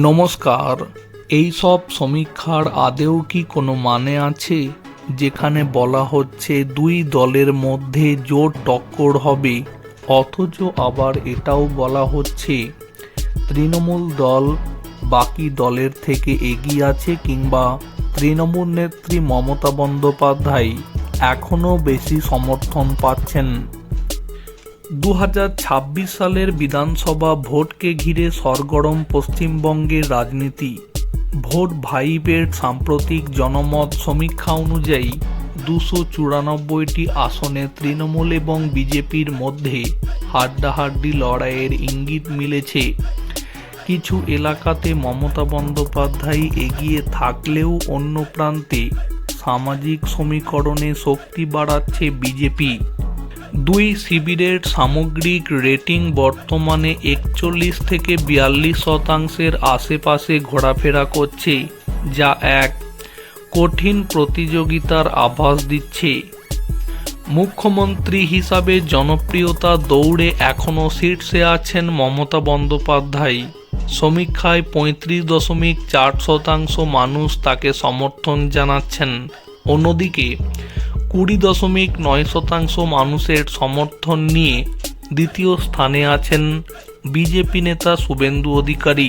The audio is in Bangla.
নমস্কার, এই সব সমীক্ষার আদেও কি কোনো মানে আছে? যেখানে বলা হচ্ছে দুই দলের মধ্যে জোর টক্কর হবে, অথচ আবার এটাও বলা হচ্ছে তৃণমূল দল বাকি দলের থেকে এগিয়ে আছে কিংবা তৃণমূল নেত্রী মমতা বন্দ্যোপাধ্যায় এখনও বেশি সমর্থন পাচ্ছেন। দু হাজার ছাব্বিশ সালের বিধানসভা ভোটকে ঘিরে সরগরম পশ্চিমবঙ্গের রাজনীতি। ভোট ভাইবের সাম্প্রতিক জনমত সমীক্ষা অনুযায়ী দুশো চুরানব্বইটি আসনে তৃণমূল এবং বিজেপির মধ্যে হাড্ডাহাড্ডি লড়াইয়ের ইঙ্গিত মিলেছে। কিছু এলাকাতে মমতা বন্দ্যোপাধ্যায় এগিয়ে থাকলেও অন্য প্রান্তে সামাজিক সমীকরণে শক্তি বাড়াচ্ছে বিজেপি। দুই শিবিরের সামগ্রিক রেটিং বর্তমানে একচল্লিশ থেকে বিয়াল্লিশ শতাংশের আশেপাশে ঘোরাফেরা করছে, যা এক কঠিন প্রতিযোগিতার আভাস দিচ্ছে। মুখ্যমন্ত্রী হিসাবে জনপ্রিয়তা দৌড়ে এখনও শীর্ষে আছেন মমতা বন্দ্যোপাধ্যায়। সমীক্ষায় পঁয়ত্রিশ দশমিক চার শতাংশ মানুষ তাকে সমর্থন জানাচ্ছেন। অন্যদিকে কুড়ি দশমিক নয় শতাংশ মানুষের সমর্থন নিয়ে দ্বিতীয় স্থানে আছেন বিজেপি নেতা শুভেন্দু অধিকারী।